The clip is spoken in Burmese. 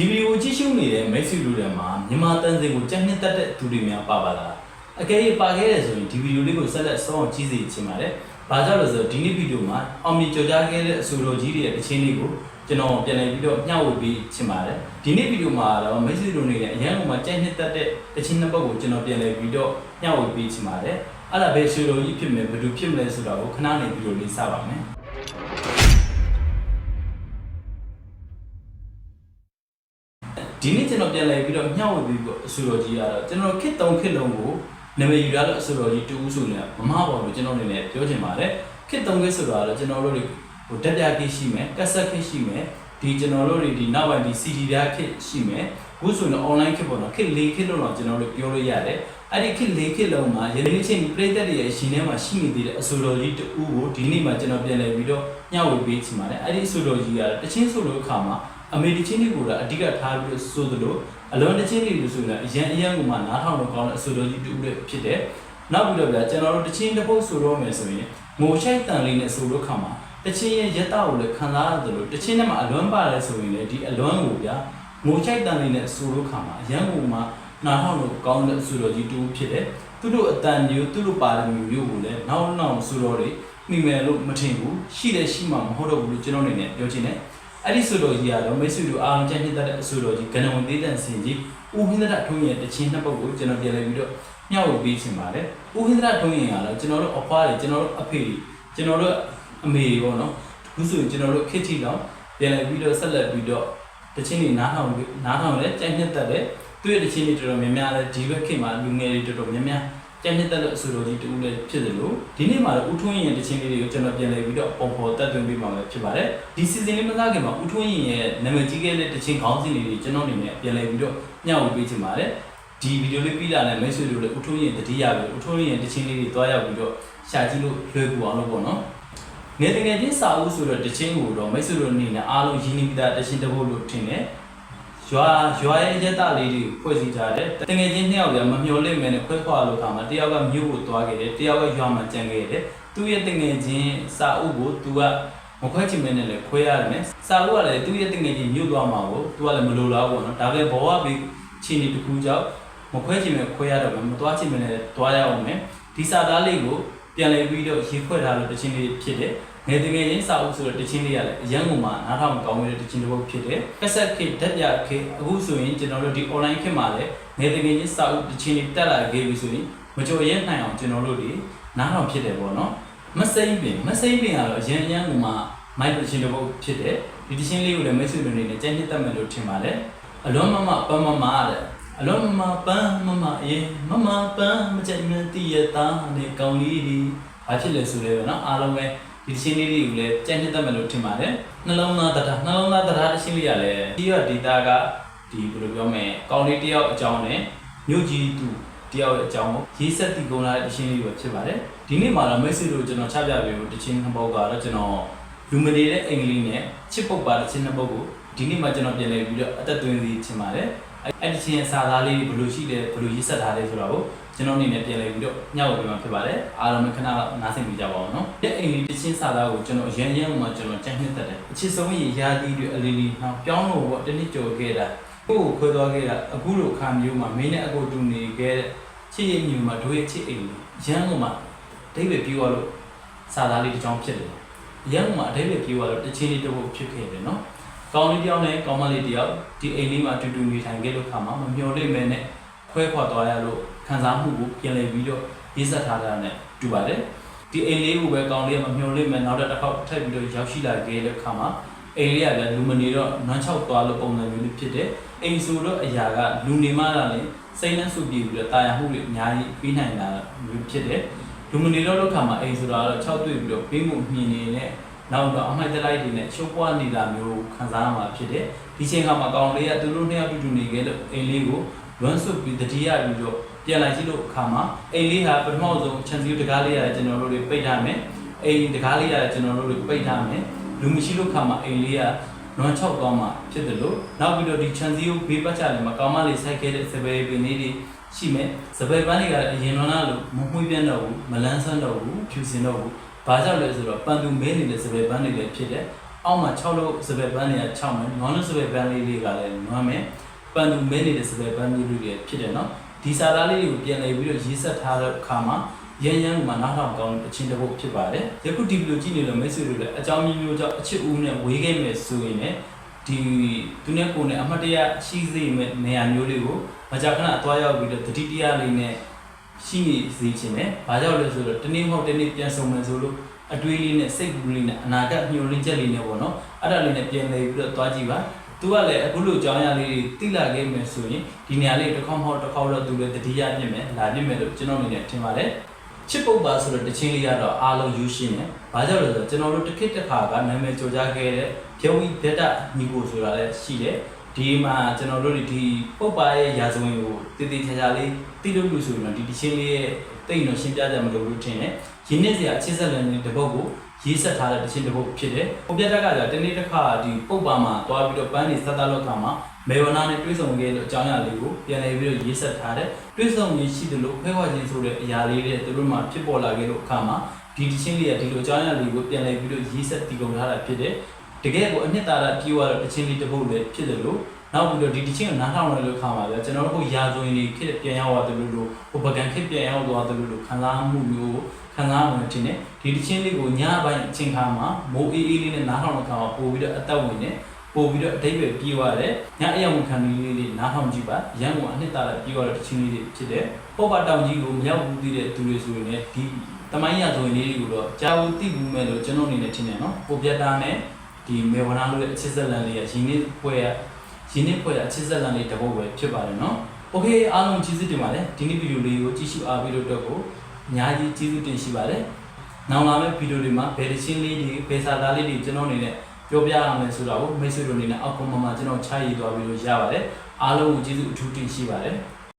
ဒီဗီဒီယိုကြည့်ရှုနေတဲ့မိတ်ဆွေတို့တွေမှာမြန်မာတန်စင်ကိုကြက်နှစ်တက်တဲ့သူတွေများပါပါလားအကယ်၍ပါခဲ့တယ်ဆိုရင်ဒီဗီဒီယိုလေးကိုဆက်လက်စောင့်ကြည့်စီချင်ပါတယ်။ဘာကြောင့်လဲဆိုတော့ဒီနေ့ဗီဒီယိုမှာအောင်မြင်ကြော်ကြားခဲ့တဲ့အဆိုတော်ကြီးတွေရဲ့အချင်းလေးကိုကျွန်တော်ပြန်လည်ပြီးတော့မျှဝေပေးချင်ပါတယ်။ဒီနေ့ဗီဒီယိုမှာတော့မိတ်ဆွေတို့တွေနဲ့အရန်ကုန်မှာကြက်နှစ်တက်တဲ့အချင်းနှစ်ပုဒ်ကိုကျွန်တော်ပြန်လည်ပြီးတော့မျှဝေပေးချင်ပါတယ်။အဲ့ဒါပဲဆိုတော်ကြီးဖြစ်မယ်ဘယ်သူဖြစ်မလဲဆိုတာကိုခဏနေဗီဒီယိုလေးစပါမယ်။ ဒီနေ့ကျွန်တော်ပြန်လည်ပြီးတော့မျှဝေပြီးတော့အဆိုတော်ကြီးကတော့ကျွန်တော်ခစ်တုံခစ်လုံးကိုနာမည်ယူရတော့အဆိုတော်ကြီးတူဦးဆိုနေမမပေါ်လို့ကျွန်တော်အနေနဲ့ပြောချင်ပါတယ်ခစ်တုံခစ်ဆိုတာကတော့ကျွန်တော်တို့တွေဟိုတက်ပြခစ်ရှိမယ်ကက်ဆက်ခစ်ရှိမယ်ဒီကျွန်တော်တို့တွေဒီနောက်ပိုင်းဒီ CD ပြခစ်ရှိမယ်အခုဆိုရင် online ခစ်ပေါ့နော်ခစ်၄ခစ်လို့တော့ကျွန်တော်တို့ပြောလို့ရတယ်အဲ့ဒီခစ်၄ခစ်လုံးမှာယနေ့ချင်းပြိသက်တွေရဲ့ရှင်ထဲမှာရှိနေသေးတဲ့အဆိုတော်ကြီးတူဦးကိုဒီနေ့မှကျွန်တော်ပြန်လည်ပြီးတော့မျှဝေပေးချင်ပါတယ်အဲ့ဒီအဆိုတော်ကြီးကတချင်းဆိုလို့အခါမှာ အမေဒီချင်းတွေကိုတော့အဓိကထားပြီးတော့ဆိုသလိုအလွန်တချင်းတွေလို့ဆိုရင်အရန်အရန်ကမှနားထောင်လို့ကောင်းတဲ့အဆိုတော်ကြီးတူတွေဖြစ်တယ်။နောက်ပြီးတော့ဗျာကျွန်တော်တို့တချင်းတစ်ပုတ်ဆိုတော့မယ်ဆိုရင်ငိုရှိုက်တန်လေးနဲ့ဆိုလို့ခါမှာတချင်းရဲ့ရက်တာကိုလည်းခံစားရတယ်လို့တချင်းထဲမှာအလွမ်းပါတယ်ဆိုရင်လည်းဒီအလွမ်းကိုဗျာငိုရှိုက်တန်လေးနဲ့ဆိုလို့ခါမှာအရန်ကမှနားထောင်လို့ကောင်းတဲ့အဆိုတော်ကြီးတူဖြစ်တယ်။သူတို့အတန်မျိုးသူတို့ပါရမီမျိုးကိုလည်းနောက်နောက်ဆိုတော့တွေမိမယ်လို့မထင်ဘူးရှိတယ်ရှိမှမဟုတ်တော့ဘူးလို့ကျွန်တော်အနေနဲ့ပြောချင်တယ် အဲ့ဒီဆိုတော်ကြီးကတော့မိတ်ဆွေတို့အားလုံးကြိုက်နှစ်သက်တဲ့အဆိုတော်ကြီးကဏ္ဍဝင်သေးတန်စင်ကြီးဦးဟင်းဒရထုံးရဲ့တခြင်းနှစ်ပုဒ်ကိုကျွန်တော်ပြန်လည်ပြီးတော့မျှဝေပေးချင်ပါတယ်ဦးဟင်းဒရထုံးရင်ကတော့ကျွန်တော်တို့အဖွားတွေကျွန်တော်တို့အဖေတွေကျွန်တော်တို့အမေတွေပေါ့နော်အခုဆိုရင်ကျွန်တော်တို့ခစ်ထီတော့ပြန်လည်ပြီးတော့ဆက်လက်ပြီးတော့တခြင်းတွေနားထောင်ပြီးနားထောင်လဲကြိုက်နှစ်သက်တယ်သူ့ရဲ့တခြင်းတွေတော်တော်များများလဲဒီဘက်ခေတ်မှာလူငယ်တွေတော်တော်များများ ကျန်တဲ့တဲ့အဆိုတော်ကြီးတူလည်းဖြစ်တယ်လို့ဒီနေ့မှာတော့ဦးထွန်းရင်တခြင်းလေးတွေကိုကျွန်တော်ပြန်လည်ပြီးတော့ပုံဖော်တက်သွင်းပေးမှာပဲဖြစ်ပါတယ်ဒီ season လေးမသားခင်မှာဦးထွန်းရင်ရဲ့နာမည်ကြီးခဲ့တဲ့တခြင်းခေါင်းစဉ်လေးတွေကျွန်တော်အနေနဲ့ပြန်လည်ပြီးတော့မျှဝေပေးချင်ပါတယ်ဒီဗီဒီယိုလေးပြီးလာတဲ့မိတ်ဆွေတို့လည်းဦးထွန်းရင်တတိယပဲဦးထွန်းရင်တခြင်းလေးတွေတွားရောက်ပြီးတော့ရှာကြည့်လို့လွယ်ကူအောင်လို့ပေါ့နော်ငယ်တငယ်ချင်းစာအုပ်ဆိုတော့တခြင်းကိုတော့မိတ်ဆွေတို့အနေနဲ့အားလုံးရင်းနှီးပြီးသားတခြင်းတစ်ပုဒ်လို့ထင်တယ် ရွာရွာရဲ့ရက်တလေးတွေဖွဲ့စည်းထားတယ်တငယ်ချင်းနှစ်ယောက်ကမမျော်လင့်မဲနဲ့ခွဲခွာလို့ခါမှာတယောက်ကမြို့ကိုသွားခဲ့တယ်တယောက်ကရွာမှာကြံခဲ့တယ်သူ့ရဲ့တငယ်ချင်းစာအုပ်ကိုသူကမခွဲချင်မဲနဲ့လည်းခွဲရတယ်စာအုပ်ကလည်းသူ့ရဲ့တငယ်ချင်းမြို့သွားမှာကိုသူကလည်းမလိုလားဘူးပေါ့နော်ဒါပဲဘဝပြီးချင်းဒီတစ်ခုကြောင့်မခွဲချင်မဲခွဲရတော့မသွားချင်မဲနဲ့သွားရအောင်မယ်ဒီစာသားလေးကို ပြန်လည်ပြီးတော့ရေးခွဲထားလို့တချင်းလေးဖြစ်တယ်ငယ်တငယ်ချင်းစာအုပ်ဆိုတော့တချင်းလေးရလဲအရန်ကုန်မှာနားထောင်ကောင်းတဲ့တချင်းတစ်ပုဒ်ဖြစ်တယ်ကက်ဆက်ခေတ်ဓာတ်ပြခေတ်အခုဆိုရင်ကျွန်တော်တို့ဒီ online ခေတ်မှာလည်းငယ်တငယ်ချင်းစာအုပ်တချင်းလေးတက်လာခဲ့ပြီဆိုရင်မကြော်ရဲနိုင်အောင်ကျွန်တော်တို့ဒီနားထောင်ဖြစ်တယ်ပေါ့နော်မစိမ့်ပင်မစိမ့်ပင်ကတော့အရန်အရန်ကုန်မှာမိုက်တချင်းတစ်ပုဒ်ဖြစ်တယ်ဒီတချင်းလေးကိုလည်းမိတ်ဆွေတွေနေနဲ့ကြိုက်နှစ်တက်မယ်လို့ထင်ပါတယ်အလွန်မမပန်းမမတဲ့ အလွန်မမပန်းမမအေးမမပန်းမကြိုက်မတည့်ရတာနဲ့ကောင်းလေးဒီဘာဖြစ်လဲဆိုလဲပဲเนาะအားလုံးပဲဒီတချင်းလေးတွေကိုလည်းကြိုက်နှစ်တက်မယ်လို့ထင်ပါတယ်နှလုံးသားတရားနှလုံးသားတရားတချင်းလေးရလဲဒီရဒေတာကဒီဘယ်လိုပြောမလဲကောင်းလေးတယောက်အကြောင်းနဲ့မြို့ကြီးသူတယောက်ရဲ့အကြောင်းကိုရေးဆက်တည်ကုန်လာတဲ့တချင်းလေးပဲဖြစ်ပါတယ်ဒီနေ့မှာတော့မိတ်ဆွေတို့ကျွန်တော်ချပြပေးဖို့တချင်းနှစ်ပုဒ်ကတော့ကျွန်တော်လူမနေတဲ့အင်္ဂလိပ်နဲ့ချစ်ပုတ်ပါတချင်းနှစ်ပုဒ်ကိုဒီနေ့မှကျွန်တော်ပြန်လည်ပြီးတော့အသက်သွင်းစီချင်ပါတယ် အဲ့ဒီချင်းစာသားလေးဘယ်လိုရှိလဲဘယ်လိုရေးဆက်ထားလဲဆိုတော့ကိုကျွန်တော်အနေနဲ့ပြန်လည်ပြီးတော့ညှောက်ပေးမှာဖြစ်ပါတယ်အားလုံးခဏနားဆင်ကြပါအောင်နော်တဲ့အိမ်လေးတချင်းစာသားကိုကျွန်တော်ရမ်းရမ်းမှကျွန်တော်ကြိုက်နှစ်သက်တယ်အချစ်ဆုံးရရာသီတွေအလီလီဟောင်းပြောင်းလို့ပေါ့တနည်းကြော်ခဲ့တာကိုကိုခွဲသွားခဲ့တာအခုလိုခါမျိုးမှာမင်းနဲ့အကိုတူနေခဲ့တဲ့ချစ်ရင်မျိုးမှာတို့ရဲ့ချစ်အိမ်လေးရမ်းကမှဒိဗေပြီးသွားလို့စာသားလေးတစ်ချောင်းဖြစ်တယ်ရမ်းကမှအဒိဗေပြီးသွားလို့တချင်းလေးတစ်ပုတ်ဖြစ်ခဲ့တယ်နော် ကောင်းလေးတယောက်နဲ့ကောင်းမလေးတယောက်ဒီအိမ်လေးမှာအတူတူနေထိုင်ခဲ့လို့ခါမှာမမျော်လင့်မဲနဲ့ခွဲခွာသွားရလို့ခံစားမှုကိုပြန်လည်ပြီးတော့ရေးဆက်ထားတာနဲ့တူပါတယ်ဒီအိမ်လေးကိုပဲကောင်းလေးကမမျော်လင့်မဲနောက်တစ်ခေါက်ထပ်ပြီးတော့ရောက်ရှိလာခဲ့တဲ့ခါမှာအိမ်လေးကလည်းလူမနေတော့နွမ်းချောက်သွားလို့ပုံစံမျိုးလေးဖြစ်တယ်အိမ်ဆိုတော့အရာကလူနေမှလာလေစိတ်နဲ့စုပြီးပြီးတော့တာယာမှုတွေအများကြီးပြီးနိုင်တာမျိုးဖြစ်တယ်လူမနေတော့လို့ခါမှာအိမ်ဆိုတာတော့6တွေ့ပြီးတော့ပြီးမှုမြင်နေတဲ့ နောက်တော့အမိုက်တလိုက်တွေနဲ့ချုပ်ပွားနေတာမျိုးခံစားရမှာဖြစ်တယ်ဒီချိန်ခါမှာကောင်လေးကသူတို့နှစ်ယောက်တူတူနေခဲ့လို့အိမ်လေးကိုလွမ်းဆွပြီးတတိယပြီးတော့ပြန်လိုက်ကြည့်လို့အခါမှာအိမ်လေးဟာပထမဆုံးချန်စီယိုတကားလေးရတယ်ကျွန်တော်တို့တွေပိတ်ထားမယ်အိမ်တကားလေးရတယ်ကျွန်တော်တို့တွေပိတ်ထားမယ်လူမရှိလို့ခါမှာအိမ်လေးကလွမ်းချောက်သွားမှာဖြစ်တယ်လို့နောက်ပြီးတော့ဒီချန်စီယိုဘေးပတ်ချလည်းမကောင်မလေးစိုက်ခဲ့တဲ့စပယ်ပင်လေးတွေရှိမယ်စပယ်ပန်းတွေကလည်းအရင်တော့လို့မမှုပြတ်တော့ဘူးမလန်းဆန်းတော့ဘူးဖြူစင်တော့ဘူး ဘာကြောင့်လဲဆိုတော့ပန်သူမဲနေတဲ့စပယ်ပန်းတွေလည်းဖြစ်တယ်အောက်မှာ6လို့စပယ်ပန်းတွေက6မယ်နွားလို့စပယ်ပန်းလေးတွေကလည်းနွားမယ်ပန်သူမဲနေတဲ့စပယ်ပန်းလေးတွေဖြစ်တယ်နော်ဒီစာသားလေးတွေကိုပြန်လည်ပြီးတော့ရေးဆက်ထားတဲ့အခါမှာရန်ရန်မှာနောက်ထောင်ကောင်းအချင်းတစ်ပုတ်ဖြစ်ပါတယ်ယခုဒီဗီဒီယိုကြည့်နေလို့မိတ်ဆွေတို့လည်းအကြောင်းမျိုးမျိုးကြောင့်အချစ်ဦးနဲ့ဝေးခဲ့မယ်ဆိုရင်လည်းဒီသူနဲ့ကိုယ်နဲ့အမတ်တရရှိစေမယ့်နေရာမျိုးလေးကိုမကြာခဏအသွားရောက်ပြီးတော့တတိတရားလေးနဲ့ ရှိနေစေချင်တယ်။ဘာကြောင့်လဲဆိုတော့တနေ့မဟုတ်တနေ့ပြန်ဆုံမယ်ဆိုလို့အတွေးလေးနဲ့စိတ်ကူးလေးနဲ့အနာဂတ်မျှော်လင့်ချက်လေးနဲ့ပေါ့နော်။အဲ့ဒါလေးနဲ့ပြန်လည်ပြီးတော့သွားကြည့်ပါ။ तू ကလည်းအခုလိုအကြောင်းအရာလေးတွေသိလာခဲ့မယ်ဆိုရင်ဒီနေရာလေးတစ်ခေါက်မဟုတ်တစ်ခေါက်တော့ तू လည်းတတိယပြစ်မယ်လာပြစ်မယ်လို့ကျွန်တော်အနေနဲ့ထင်ပါတယ်။ချစ်ပုတ်ပါဆိုတော့တချင်းလေးကတော့အားလုံးယူရှင်းတယ်။ဘာကြောင့်လဲဆိုတော့ကျွန်တော်တို့တစ်ခေတ်တစ်ခါကနာမည်ကျော်ကြားခဲ့တဲ့ဖြုံးဝီဗက်တာညီကိုဆိုတာလည်းရှိတယ်။ ဒီမှာကျွန်တော်တို့ဒီပုတ်ပါရဲ့ရာဇဝင်ကိုတည်တည်ချာချာလေးသိလို့လို့ဆိုရင်တော့ဒီတချင်းလေးရဲ့တိတ်တော့ရှင်းပြကြမလို့လို့ထင်တယ်။ရင်းနှီးစရာအချစ်ဆက်လန်တဲ့ပုတ်ကိုရေးဆက်ထားတဲ့တချင်းတစ်ပုတ်ဖြစ်တယ်။ပုံပြတက်ကကြာတနေ့တစ်ခါဒီပုတ်ပါမှာတွားပြီးတော့ပန်းနေဆက်သားလောက်ကမှာမေဝနာနဲ့တွဲဆုံခဲ့လို့အကြောင်းအရာလေးကိုပြန်လည်ပြီးတော့ရေးဆက်ထားတယ်။တွဲဆုံရရှိတယ်လို့ခွဲဝါခြင်းဆိုတဲ့အရာလေးတွေသူတို့မှဖြစ်ပေါ်လာခဲ့လို့အခါမှာဒီတချင်းလေးကဒီလိုအကြောင်းအရာလေးကိုပြန်လည်ပြီးတော့ရေးဆက်တည်ကုန်ထားတာဖြစ်တယ်။ တကယ်ကိုအနှစ်သာရပြေဝတော့တချင်းလေးတစ်ပုတ်လည်းဖြစ်တယ်လို့နောက်ပြီးတော့ဒီတချင်းကိုနားထောင်ရလို့ခါမှာဗျာကျွန်တော်တို့ကိုရာဇဝင်တွေဖြစ်ပြန်ရောက်သွားတယ်လို့ဟိုပကံဖြစ်ပြန်ရောက်သွားတယ်လို့ခံစားမှုမျိုးခံစားမှတင်တယ်ဒီတချင်းလေးကိုညပိုင်းအချိန်ခါမှာမိုးအေးအေးလေးနဲ့နားထောင်တဲ့ခါမှာပို့ပြီးတော့အသက်ဝင်နေပို့ပြီးတော့အတိတ်ပဲပြေးသွားတယ်ညအယောင်ခံလေးလေးလေးနားထောင်ကြည့်ပါရန်ကုန်အနှစ်သာရပြေးသွားတဲ့တချင်းလေးတွေဖြစ်တယ်ပေါ့ပါတောင်ကြီးကိုမရောက်ဘူးသိတဲ့သူတွေဆိုရင်လည်းဒီတမိုင်းရဇဝင်လေးတွေကိုတော့ကြာဦးသိဘူးမဲ့လို့ကျွန်တော်အနေနဲ့ထင်တယ်နော်ပိုပြတ်တာနဲ့ ဒီမေဝနာလို့ရဲ့အချစ်ဆက်လန်လေးရရှင်နေပွဲရရင်းနှီးဖွဲ့တာအချစ်ဆက်လန်လေးတစ်ပုတ်ပဲဖြစ်ပါတယ်နော်။ Okay အားလုံးကျေးဇူးတင်ပါတယ်။ဒီနေ့ဗီဒီယိုလေးကိုကြည့်ရှုအားပေးလို့အတွက်ကိုအများကြီးကျေးဇူးတင်ရှိပါတယ်။နောက်လာမယ့်ဗီဒီယိုတွေမှာဘယ်တစ်ချင်းလေးတွေဘယ်စာသားလေးတွေကျွန်တော်အနေနဲ့ပြောပြရမယ်ဆိုတာကိုမိတ်ဆွေတို့အနေနဲ့အောက်ကွန်မှာကျွန်တော်ချရေးသွားပြီးလို့ရပါတယ်။အားလုံးကိုကျေးဇူးအထူးတင်ရှိပါတယ်။